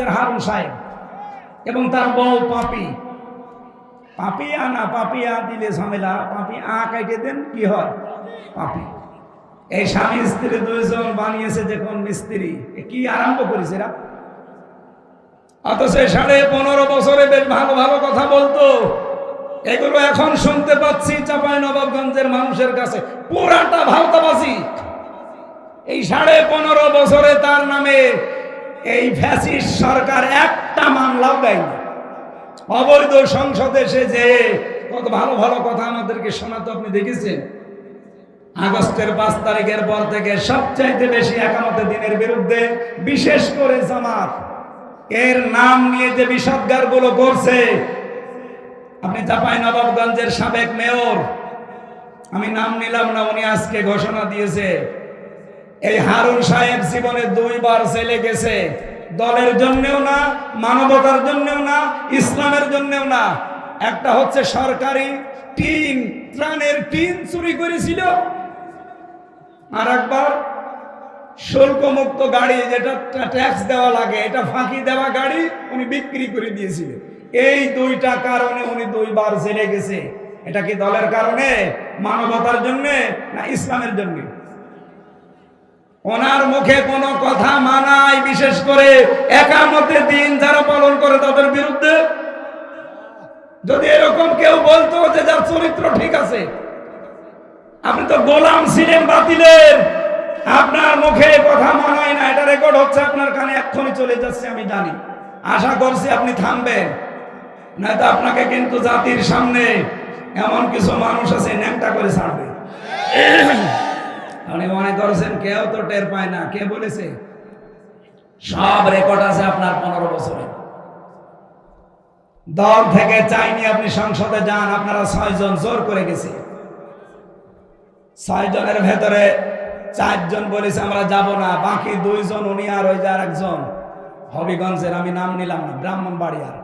হবিগঞ্জের হারুন সাহেব এবং তার বউ পাপি। পাপি আনা পাপি দিলে ঝামেলা, পাপি আ দেন, কি হয়? পাপি। এই স্বামী স্ত্রী দুইজন বানিয়েছে, দেখুন মিস্ত্রি কি আরম্ভ করেছে এরা? অথচ সাড়ে পনেরো বছরে বেশ ভালো ভালো কথা বলতো। এগুলো এখন শুনতে পাচ্ছি চাপাই নবাবগঞ্জের মানুষের কাছে। পুরাটা ভাওতাবাজি এই সাড়ে পনেরো বছরে তার নামে এই ফ্যাসিস সরকার একটা মামলাও দেয়নি। অবৈধ সংসদে এসে যে, কত ভালো ভালো কথা আমাদেরকে শোনাতো, আপনি দেখেছেন? আগস্টের পাঁচ তারিখের পর থেকে সবচাইতে বেশি একামতে দিনের বিরুদ্ধে বিশেষ করে জামাত। এর নাম নিয়ে যে বিষদগারগুলো করছে, আপনি চাপাই নবাবগঞ্জের সাবেক মেয়র, আমি নাম নিলাম না, উনি আজকে ঘোষণা দিয়েছে। এই হারুন সাহেব জীবনে দুইবার জেলে গেছে। দলের জন্যও না, মানবতার জন্যও না, ইসলামের জন্যও না। একটা হচ্ছে সরকারি টিন, ত্রাণের টিন চুরি করেছিল। আর একবার শুল্ক মুক্ত গাড়ি যেটা ট্যাক্স দেওয়া লাগে, এটা ফাঁকি দেওয়া গাড়ি উনি বিক্রি করে দিয়েছিলেন এই দুইটা কারণে উনি দুইবার জেলে গেছে। এটা কি দলের কারণে, মানবতার জন্যে না ইসলামের জন্য? ওনার মুখে কোনো কথা মানায়, বিশেষ করে একামতে দিন যারা পালন করে তাদের বিরুদ্ধে। যদি এরকম কেউ বলতো যে যার চরিত্র ঠিক আছে, আপনি তো গোলাম ছিলেন বাতিলের। আপনার মুখে কথা মানায় না, এটা রেকর্ড হচ্ছে আপনার কানে, এক্ষুনি চলে যাচ্ছে, আমি জানি। আশা করছি আপনি থামবেন। না তো আপনাকে কিন্তু জাতির সামনে এমন কিছু মানুষ আছে, ন্যাংটা করে ছাড়বে। আপনি মনে করছেন, কেউ তো টের পায় না। কে বলেছে? সব রেকর্ড আছে আপনার পনেরো বছরে দল থেকে চাইনি আপনি সংসদে যান, আপনারা ছয়জন জোর করে গেছে। ছয়জনের ভেতরে চারজন বলেছে, আমরা যাব না। বাকি দুইজন উনি আর ওই যে আর একজন হবিগঞ্জের, আমি নাম নিলাম না ব্রাহ্মণ ব্রাহ্মণবাড়িয়ার।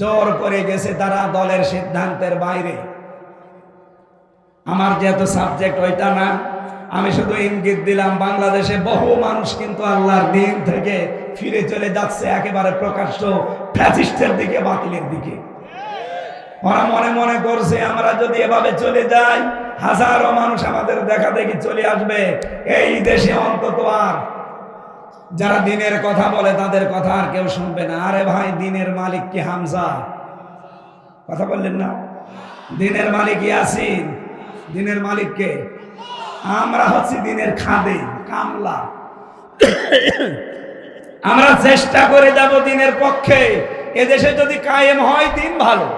জোর করে গেছে তারা দলের সিদ্ধান্তের বাইরে। আমার যেহেতু সাবজেক্ট ওইটা না আমি শুধু ইঙ্গিত দিলাম, বাংলাদেশে বহু মানুষ কিন্তু আল্লাহর দিন থেকে ফিরে চলে যাচ্ছে একেবারে প্রকাশ্য ফ্যাসিস্টের দিকে, বাতিলের দিকে। ওরা মনে মনে করছে, আমরা যদি এভাবে চলে যাই, হাজারো মানুষ আমাদের দেখা দেখি চলে আসবে। এই দেশে অন্তত আর যারা দিনের কথা বলে, তাদের কথা আর কেউ শুনবে না। আরে ভাই, দিনের মালিক কি হামজা? কথা বললেন না? দিনের মালিক ইয়াসিন। দিনের মালিককে আমরা হচ্ছি দিনের খাদে, কামলা। আমরা চেষ্টা করে যাব দিনের পক্ষে। এদেশে যদি কায়েম হয়, দিন ভালো।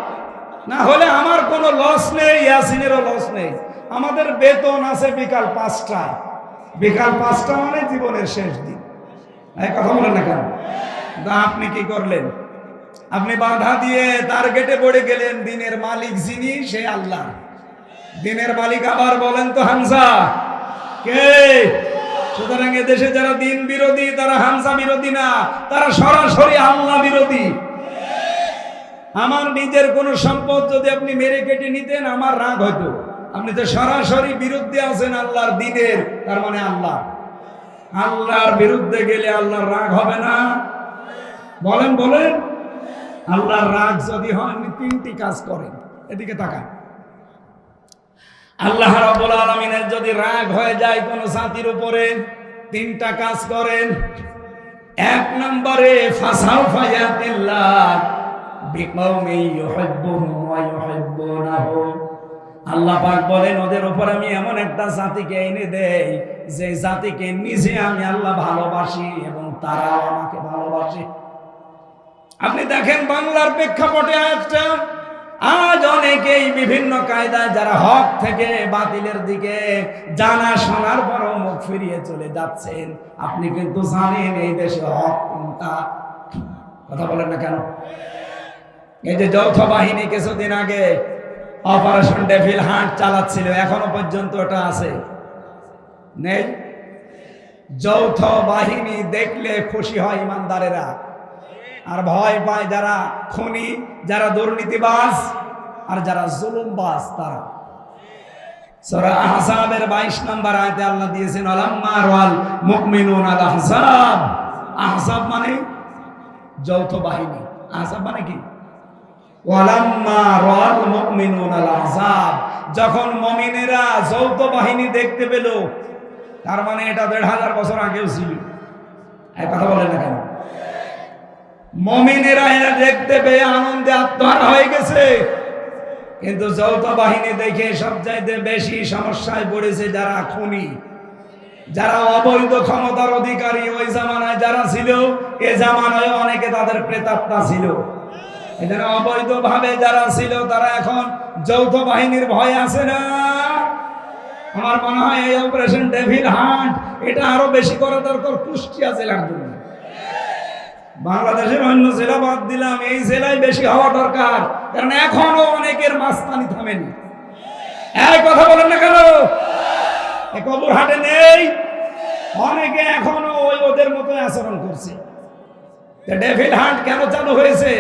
না হলে আমার কোনো লস নেই, ইয়াসিনেরও লস নেই। আমাদের বেতন আছে বিকাল পাঁচটা। বিকাল পাঁচটা মানে জীবনের শেষ দিন। কথা বলেন না কেন? আপনি কি করলেন? আপনি বাধা দিয়ে তার গেটে পড়ে গেলেন দিনের মালিক যিনি, সে আল্লাহ। দিনের মালিক আবার বলেন তো হামসা কে? সুতরাং দেশে যারা দিন বিরোধী, তারা হামসা বিরোধী না, তারা সরাসরি আল্লাহ বিরোধী। আমার নিজের কোন সম্পদ যদি আপনি মেরে কেটে নিতেন, আমার রাগ হতো আপনি তো সরাসরি বিরুদ্ধে আছেন আল্লাহর দিনের, তার মানে আল্লাহ। আল্লাহর বিরুদ্ধে গেলে আল্লাহর রাগ হবে না। বলেন বলেন। আল্লাহর রাগ যদি হয়, আপনি তিনটি কাজ করেন। এদিকে তাকান। আল্লাহ রাব্বুল আলামিনের যদি রাগ হয়ে যায় কোন জাতির উপরে, তিনটা কাজ করেন। এক নম্বরে, ফাসাউ ফায়াতিল্লাহ বিকৌমি ইউহিব্বুহুম ওয়া ইউহিব্বুনাহু। আল্লাহ পাক বলেন, ওদের উপর আমি এমন একটা জাতিকে এনে দেই, যে জাতিকে নিজে আমি আল্লাহ ভালোবাসি এবং তারাও আমাকে ভালোবাসে। আপনি দেখেন বাংলার প্রেক্ষাপটে আয়াতটা আজ অনেকেই বিভিন্ন কায়দায় যারা হক থেকে বাতিলের দিকে জানা শোনার পরও মুখ ফিরিয়ে চলে যাচ্ছেন। আপনি কিন্তু জানেন এই দেশে হক কোনটা? কথা বলেন না কেন? এই যে যৌথ বাহিনী কিছুদিন আগে অপারেশন ডেভিল হান্ট চালাচ্ছিল, এখনও পর্যন্ত ওটা আছে? নেই? যৌথ বাহিনী দেখলে খুশি হয় ইমানদারেরা। আর ভয় পায় যারা খুনি, যারা দুর্নীতিবাস আর যারা জুলুমবাজ তারা। সূরা 22 নম্বর দিয়েছেন মানে যৌথ বাহিনী। মানে কি? যখন মমিনেরা যৌথ বাহিনী দেখতে পেল, তার মানে এটা দেড় হাজার বছর আগেও ছিল। কথা বলেন না কেন? মমিনেরা এরা দেখতে পেয়ে আনন্দে আত্মহারা হয়ে গেছে। কিন্তু যৌথ বাহিনী দেখে সবচাইতে বেশি সমস্যায় পড়েছে যারা খুনি। যারা অবৈধ ক্ষমতার অধিকারী ওই জামানায় যারা ছিল, এ জামানায় অনেকে তাদের প্রেতাত্মা ছিল। এখানে অবৈধ ভাবে যারা ছিল, তারা এখন যৌথ বাহিনীর ভয় আছে না? আমার মনে হয় এই অপারেশন ডেভিল হান্ট, এটা আরও বেশি করা দরকার কুষ্টিয়া জেলার জন্য। বাংলাদেশের অন্য জেলা বাদ দিলাম, এই জেলায় বেশি হওয়া দরকার। কারণ এখনও অনেকের মাস্তানি থামেনি। এই কথা বলেন না কেন? এ কবর হাটে নেই। অনেকে এখনও ওই ওদের মতো আচরণ করছে। ডেভিল হান্ট কেন চালু হয়েছে?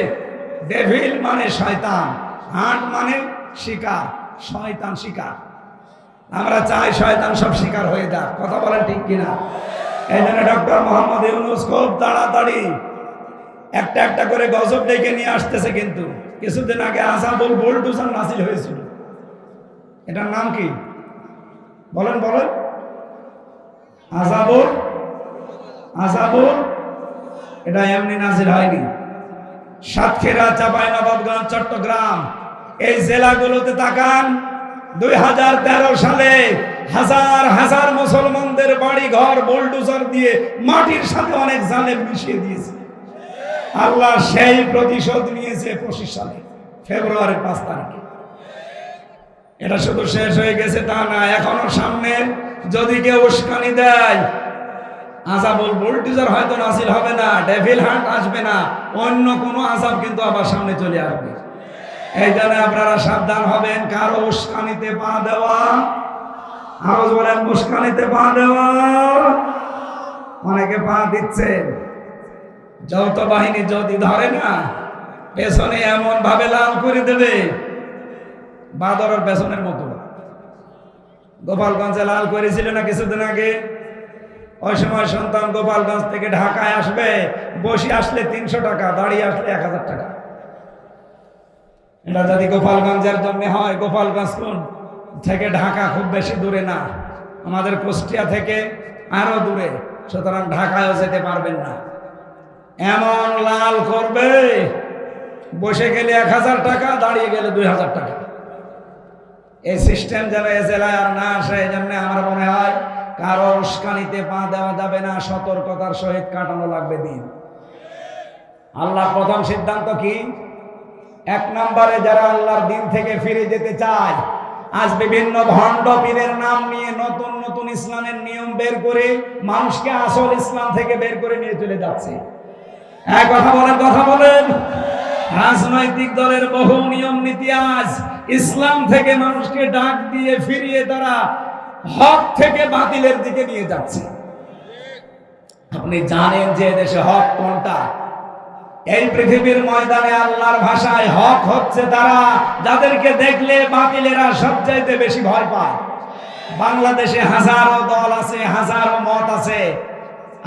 ডেভিল মানে শয়তান। হান্ট মানে শিকার, শয়তান শিকার। আমরা চাই শয়তান সব শিকার হয়ে যাক। কথা বলেন ঠিক কিনা? এই জন্য ডক্টর মোহাম্মদ ইউনুস খুব তাড়াতাড়ি একটা একটা করে গজব ডেকে নিয়ে আসতেছে কিন্তু। কিছুদিন আগে আসাবুল বোল্টুসান নাসিল হয়েছিল। এটার নাম কি? বলেন বলেন। আসাবুল আসাবুল এটা এমনি নাসিল হয়নি। সাতক্ষীরা চাপাই নবাবগঞ্জ চট্টগ্রাম, এই জেলাগুলোতে তাকান, দুই হাজার তেরো সালে হাজার হাজার মুসলমানদের বাড়ি ঘর বোল্ডুজার দিয়ে মাটির সাথে অনেক জালেম মিশিয়ে দিয়েছে। আল্লাহ সেই প্রতিশোধ নিয়েছে পঁচিশ সালে, ফেব্রুয়ারির পাঁচ তারিখে। এটা শুধু শেষ হয়ে গেছে তা না, এখনও সামনে যদি কেউ উস্কানি দেয়, আজাবুল বুলটিজার হয়তো নাসিল হবে না, ডেভিল হান্ট আসবে না, অন্য কোনো আজাব কিন্তু আবার সামনে চলে আসবে। এই জন্য আপনারা সাবধান হবেন, কারও উস্কানিতে পা দেওয়া, আরও বলেন উস্কানিতে পা দেওয়া। অনেকে পা দিচ্ছেন। যৌথ বাহিনী যদি ধরে না, পেছনে এমন ভাবে লাল করে দেবে, বাদরের পেছনের মতো। গোপালগঞ্জে লাল করেছিল না কিছুদিন আগে? ওই সময় সন্তান গোপালগঞ্জ থেকে ঢাকায় আসবে, বসে আসলে তিনশো টাকা, দাঁড়িয়ে আসলে এক হাজার টাকা। এটা যদি গোপালগঞ্জের জন্য হয়, গোপালগঞ্জ কোন? থেকে ঢাকা খুব বেশি দূরে না। আমাদের কুষ্টিয়া থেকে আরও দূরে। সুতরাং ঢাকায়ও যেতে পারবেন না। এমন লাল করবে, বসে গেলে এক হাজার টাকা, দাঁড়িয়ে গেলে দুই হাজার টাকা। এই সিস্টেম যেন এ জেলায় আর না আসে, এই জন্য আমার মনে হয় কারও উস্কানিতে পা দেওয়া যাবে না, সতর্কতার সহিত কাটানো লাগবে দিন। আল্লাহ প্রথম সিদ্ধান্ত কি? এক নম্বরে যারা আল্লাহর দিন থেকে ফিরে যেতে চায়, আজ বিভিন্ন ভণ্ড পীরের নাম নিয়ে নতুন নতুন ইসলামের নিয়ম বের করে মানুষকে আসল ইসলাম থেকে বের করে নিয়ে চলে যাচ্ছে। এক কথা বলেন কথা বলেন। রাজনৈতিক দলের বহু নিয়ম নীতি আজ ইসলাম থেকে মানুষকে ডাক দিয়ে ফিরিয়ে তারা হক থেকে বাতিলের দিকে নিয়ে যাচ্ছে। আপনি জানেন যে দেশে হক কোনটা? এই পৃথিবীর ময়দানে আল্লাহর ভাষায় হক হচ্ছে তারা যাদেরকে দেখলে বাতিলেরা সবচাইতে বেশি ভয় পায়। বাংলাদেশে হাজারো দল আছে, হাজারো মত আছে।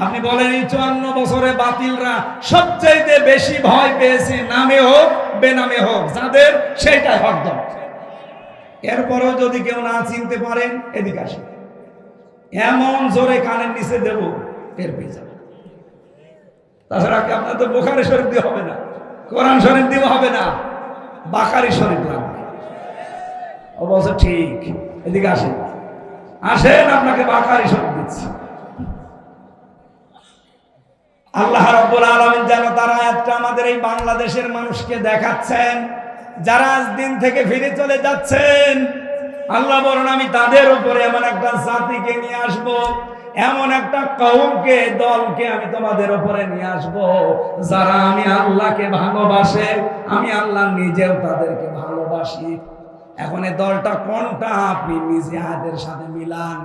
আপনি বলেন, এই চুয়ান্ন বছরে বাতিলরা সবচাইতে বেশি ভয় পেয়েছে নামে হোক, বেনামে হোক, যাদের সেইটাই হক দল। এরপরেও যদি কেউ না চিনতে পারেন, এদিকে আসে এমন জোরে কানের নিচে দেব, টের পেয়ে যাবে তাছাড়া কি আপনার তো বোখারি শরীফ দিয়ে হবে না? কোরআন শরীফ দিয়ে হবে না? বাকারি শরীফ লাগবে। অবশ্য ঠিক। এদিকে আসেন। আসেন, আপনাকে বাকারি শরীফ দিচ্ছি। আল্লাহ রব্বুল আলমিন যেন তারা একটা আমাদের এই বাংলাদেশের মানুষকে দেখাচ্ছেন, যারা আজ দিন থেকে ফিরে চলে যাচ্ছেন, আল্লাহ বলেন আমি তাদের উপরে এমন একটা জাতিকে নিয়ে আসব, এমন একটা কৌমকে দলকে আমি তোমাদের উপরে নিয়ে আসব, যারা আমি আল্লাহকে ভালোবাসে, আমি আল্লাহ নিজেও তাদেরকে ভালোবাসি। এখন এই দলটা কোনটা? আপনি নিজে হাতের সাথে মিলান।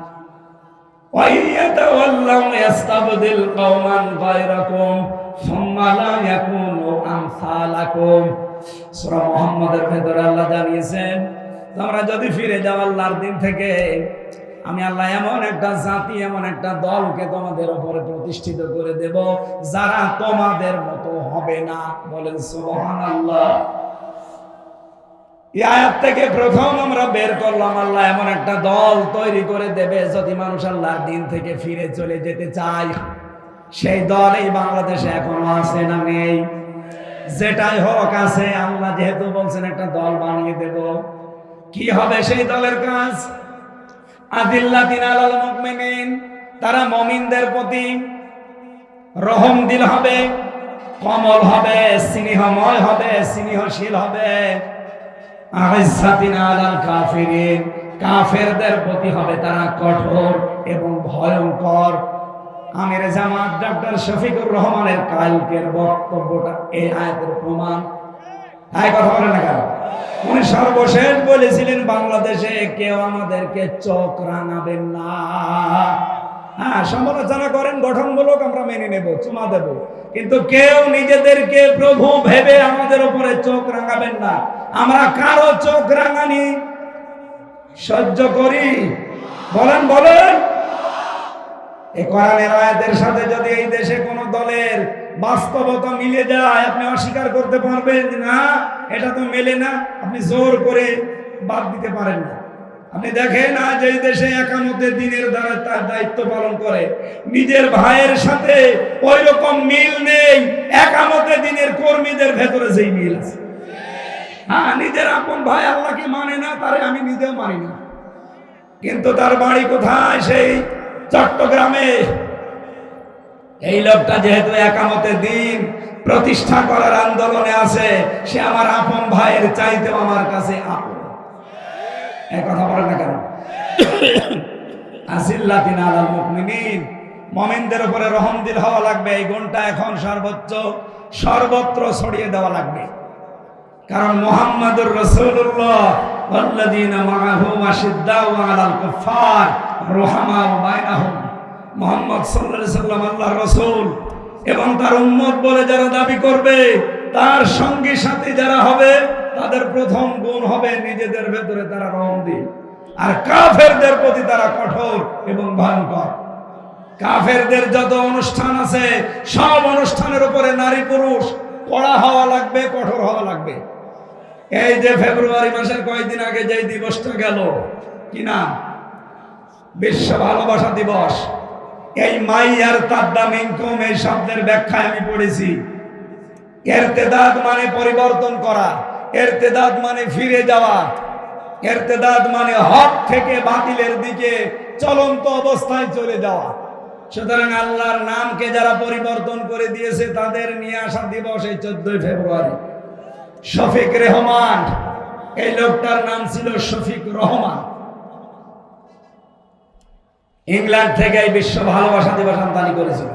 মুহাম্মদের ভেতরে আল্লাহ জানিয়েছেন, তোমরা যদি ফিরে যাও আল্লাহর দিন থেকে, আমি আল্লাহ এমন একটা জাতি, এমন একটা দলকে তোমাদের উপরে প্রতিষ্ঠিত করে দেব, যারা তোমাদের মতো হবে না। বলেন সুবহানাল্লাহ। এই আয়াত থেকে প্রথম আমরা বের করলাম, আল্লাহ এমন একটা দল তৈরি করে দেবে যদি মানুষ আল্লাহর দিন থেকে ফিরে চলে যেতে চায়। সেই দল এই বাংলাদেশে এখনও আছে না নেই? যেটাই হোক আছে, আল্লাহ যেহেতু বলছেন একটা দল বানিয়ে দেব। কি হবে সেই দলের কাজ? আদিল্লাদিন আলাল মুকমিনিন তারা মমিনদের প্রতি রহম দিল হবে, কমল হবে, স্নেহময় হবে, স্নেহশীল হবে। কাফেরদের প্রতি হবে তারা কঠোর এবং ভয়ঙ্কর। জামাত শফিকুর রহমানের কালকের বক্তব্যটা এই প্রমাণ। তাই কথা না কেন? উনি সর্বশেষ বলেছিলেন, বাংলাদেশে কেউ আমাদেরকে চোখ রাঙাবেন না। হ্যাঁ সমালোচনা করেন গঠন গঠনমূলক আমরা মেনে নেব, চুমা দেব। কিন্তু কেউ নিজেদেরকে প্রভু ভেবে আমাদের উপরে চোখ রাঙাবেন না। আমরা কারও চোখ রাঙানি। সহ্য করি। বলেন বলেন। এই কোরআনের আয়াতের সাথে যদি এই দেশে কোন দলের বাস্তবতা মিলে যায়, আপনি অস্বীকার করতে পারবেন না, এটা তো মেলে না। আপনি জোর করে বাদ দিতে পারেন না। আপনি দেখেন আজ এই দেশে একামতের দিনের দ্বারা তার দায়িত্ব পালন করে। নিজের ভাইয়ের সাথে ওই রকম মিল নেই। একামতের দিনের কর্মীদের ভেতরে যেই মিল আছে। হ্যাঁ নিজের আপন ভাই আল্লাহকে মানে না, তারে আমি নিজেও মানি না। কিন্তু তার বাড়ি কোথায়? সেই চট্টগ্রামে। এই লোকটা যেহেতু একামতের দিন প্রতিষ্ঠা করার আন্দোলনে আছে, সে আমার আপন ভাইয়ের চাইতেও আমার কাছে আপন। এই কথা বলেন না কেন? আসিল্লাতিন আলাল মুকমিনিন মমিনদের উপরে রহম দিল হওয়া লাগবে, এই গুণটা এখন সর্বোচ্চ, সর্বত্র ছড়িয়ে দেওয়া লাগবে। কারণ মোহাম্মদুর রসুল্লাহ والذين معه أشداء على الكفار رحماء بينهم মোহাম্মদ সাল্লাল্লাহু সাল্লাম আল্লাহর রসুল এবং তার উম্মত বলে যারা দাবি করবে তার সঙ্গে সাথে যারা হবে তাদের প্রথম গুণ হবে নিজেদের ভেতরে তারা রং দিল আর কাফেরদের প্রতি তারা কঠোর এবং ভয়ঙ্কর কাফেরদের যত অনুষ্ঠান আছে সব অনুষ্ঠানের উপরে নারী পুরুষ কড়া হওয়া লাগবে কঠোর হওয়া লাগবে এই যে ফেব্রুয়ারি মাসের কয়েকদিন আগে যে দিবসটা গেল, কি নাম? বিশ্ব ভালোবাসা দিবস। এই মাই আর তার দাম ইনকম এই শব্দের ব্যাখ্যায় আমি পড়েছি। এরতেদাদ মানে পরিবর্তন করা এরতেদাদ মানে ফিরে যাওয়া এরতেদাদ মানে হক থেকে বাতিলের দিকে চলন্ত অবস্থায় চলে যাওয়া। সুতরাং আল্লাহর নামকে যারা পরিবর্তন করে দিয়েছে, তাদের নিয়ে আসা দিবস এই চোদ্দই ফেব্রুয়ারি। শফিক রেহমান। এই লোকটার নাম ছিল শফিক রহমান। ইংল্যান্ড থেকে এই বিশ্ব ভালোবাসা দিবস আমদানি করেছিল।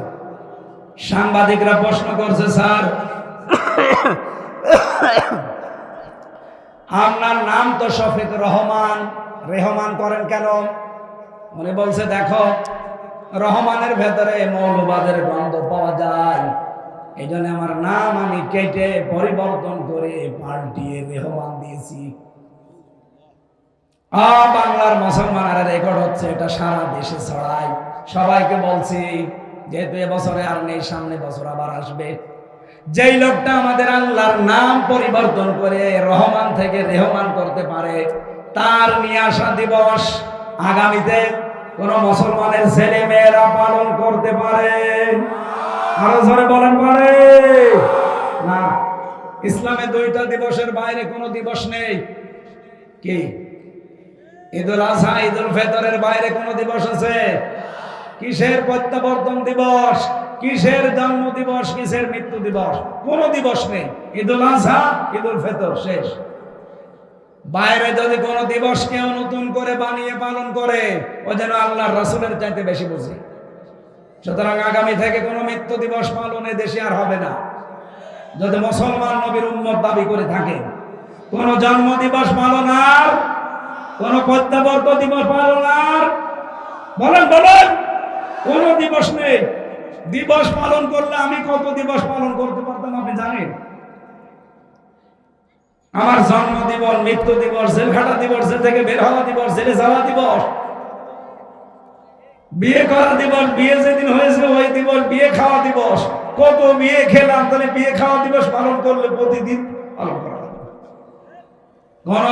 সাংবাদিকরা প্রশ্ন করছে, স্যার, আপনার নাম তো শফিক রহমান। রেহমান করেন কেন? উনি বলছে, দেখো, রহমানের ভেতরে মৌলবাদের গন্ধ পাওয়া যায়। এই জন্য আমার নাম আমি কেটে পরিবর্তন করে পাল্টিয়ে রেহমান দিয়েছি। আ বাংলার মুসলমানেরা রেকর্ড হচ্ছে এটা সারা দেশে ছড়ায়। সবাইকে বলছি, যেহেতু এবছরে আর নেই, সামনে বছর আবার আসবে। যেই লোকটা আমাদের আল্লাহর নাম পরিবর্তন করে রহমান থেকে রেহমান করতে পারে, তার নিয়ে আসা দিবস আগামীতে কোন মুসলমানের ছেলে মেয়েরা পালন করতে পারে। আরও জোরে বলেন পারে। না, ইসলামে দুইটা দিবসের বাইরে কোনো দিবস নেই। কি? আজহা ফেতরের বাইরে কোনো দিবস আছে? কিসের প্রত্যাবর্তন দিবস? কিসের জন্ম দিবস? কিসের মৃত্যু দিবস? কোন দিবস নেই। ঈদুল আজহা, ঈদুল ফেতর, শেষ। বাইরে যদি কোনো দিবস কেউ নতুন করে বানিয়ে পালন করে, ও যেন আল্লাহ রসুলের চাইতে বেশি বুঝে। সুতরাং আগামী থেকে কোনো মৃত্যু দিবস পালনে দেশে আর হবে না। যদি মুসলমান নবীর উম্মত দাবি করে থাকে, কোন জন্ম দিবস পালন আর কোন প্রত্যাবর্ত দিবস পালন আর বলেন বলেন, কোন দিবস নেই। দিবস পালন করলে আমি কত দিবস পালন করতে পারতাম আপনি জানেন? আমার জন্ম দিবস মৃত্যু দিবস, জেলখাটা দিবস, জেল থেকে বের হওয়া দিবস, জেলে যাওয়া দিবস বিয়ে করা দিবস, বিয়ে যেদিন হয়েছে ওই দিবস, বিয়ে খাওয়া দিবস। কত বিয়ে খেলাম, তাহলে বিয়ে খাওয়া দিবস পালন করলে প্রতিদিন পালন করা গণ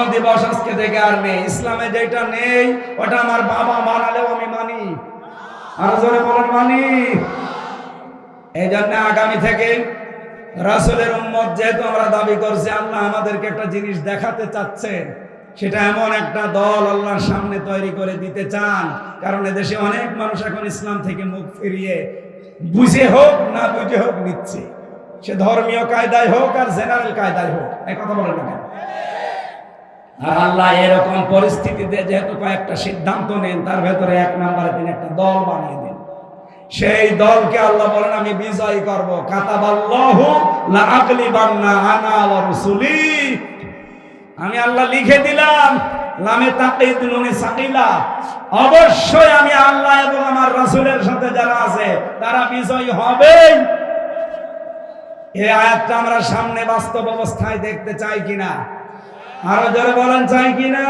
আজকে থেকে আর নেই। ইসলামে যেটা নেই, ওটা আমার বাবা মানালেও আমি মানি। আর জোরে বলেন, মানি। এই জন্য আগামী থেকে রাসুলের উম্মত যেহেতু আমরা দাবি করছি, আল্লাহ আমাদেরকে একটা জিনিস দেখাতে চাচ্ছেন। সেটা এমন একটা দল আল্লাহর সামনে তৈরি করে দিতে চান। কারণ এদেশে অনেক মানুষ এখন ইসলাম থেকে মুখ ফিরিয়ে বুঝে হোক না বুঝে হোক নিচ্ছে। সে ধর্মীয় কায়দায় হোক আর জেনারেল কায়দায় হোক। এই কথা বলেন না আর আল্লাহ এরকম পরিস্থিতিতে যেহেতু কয়েকটা সিদ্ধান্ত নেন, তার ভেতরে এক নম্বরে তিনি একটা দল বানিয়ে দেন। সেই দলকে আল্লাহ বলেন, আমি বিজয় করব। কাতাবাল্লাহু লা আকলিবান্না আনা ওয়া রুসুলি। আমি আল্লাহ লিখে দিলাম, লামে তাকিদ নুনে সাকিলা। অবশ্যই আমি আল্লাহ এবং আমার রাসূলের সাথে যারা আছে, তারা বিজয় হবেই। এই আয়াতটা আমরা সামনে বাস্তব অবস্থায় দেখতে চাই কিনা? আরও যারা বলেন, চাই কিনা?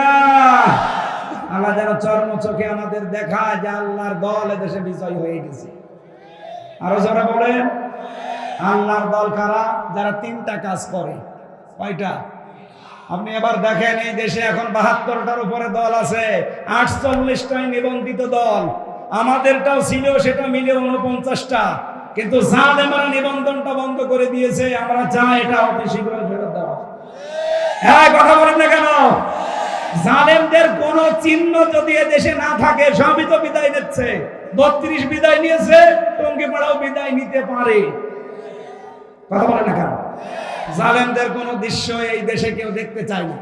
আল্লাহ যেন চর্ম চোখে আমাদের দেখায় যে আল্লাহর দল এদেশে বিজয় হয়ে গেছে। আরও যারা বলেন, আল্লাহর দল কারা? যারা তিনটা কাজ করে। কয়টা? আপনি এবার দেখেন এই দেশে এখন বাহাত্তরটার উপরে দল আছে, আটচল্লিশটাই নিবন্ধিত দল। আমাদেরটাও ছিল, সেটা মিলে উনপঞ্চাশটা কিন্তু জালেমারা নিবন্ধনটা বন্ধ করে দিয়েছে, আমরা চাই এটা অতি শীঘ্রই ফেরত দেওয়া হ্যাঁ কথা বলেন না কেন? জালেমদের কোন চিহ্ন যদি দেশে না থাকে, সবই তো বিদায় নিচ্ছে। বত্রিশ বিদায় নিয়েছে টঙ্গি পাড়াও বিদায় নিতে পারে। কথা বলেন না কেন? জালেমদের কোন দৃশ্য এই দেশে কেউ দেখতে চায় না।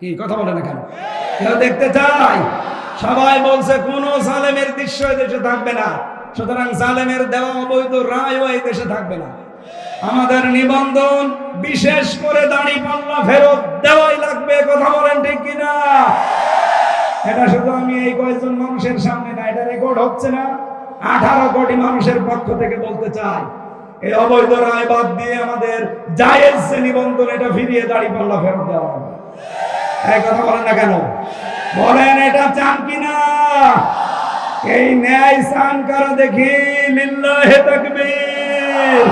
কি, কথা বলে না কেন? কেউ দেখতে চায়? সবাই বলছে, কোন জালেমের দৃশ্য এই দেশে থাকবে না। সুতরাং জালেমের দেওয়া অবৈধ রায়ও এই দেশে থাকবে না। আমাদের নিবন্ধন বিশেষ করে দাড়ি পাল্লা ফেরত দেওয়াই লাগবে, কথা বলেন ঠিক কিনা? এটা শুধু আমি এই কয়েকজন মানুষের সামনে না, এটা রেকর্ড হচ্ছে না। আঠারো কোটি মানুষের পক্ষ থেকে বলতে চাই এই অবৈধ রায় বাদ দিয়ে আমাদের জায়েজ যে নিবন্ধন এটা ফিরিয়ে দাঁড়িয়ে পাল্লা ফেরত দেওয়া এই কথা বলেন না কেন? বলেন, এটা চান কিনা? এই ন্যায় স্নান করা দেখি, লিল্লাহে তাকবীর।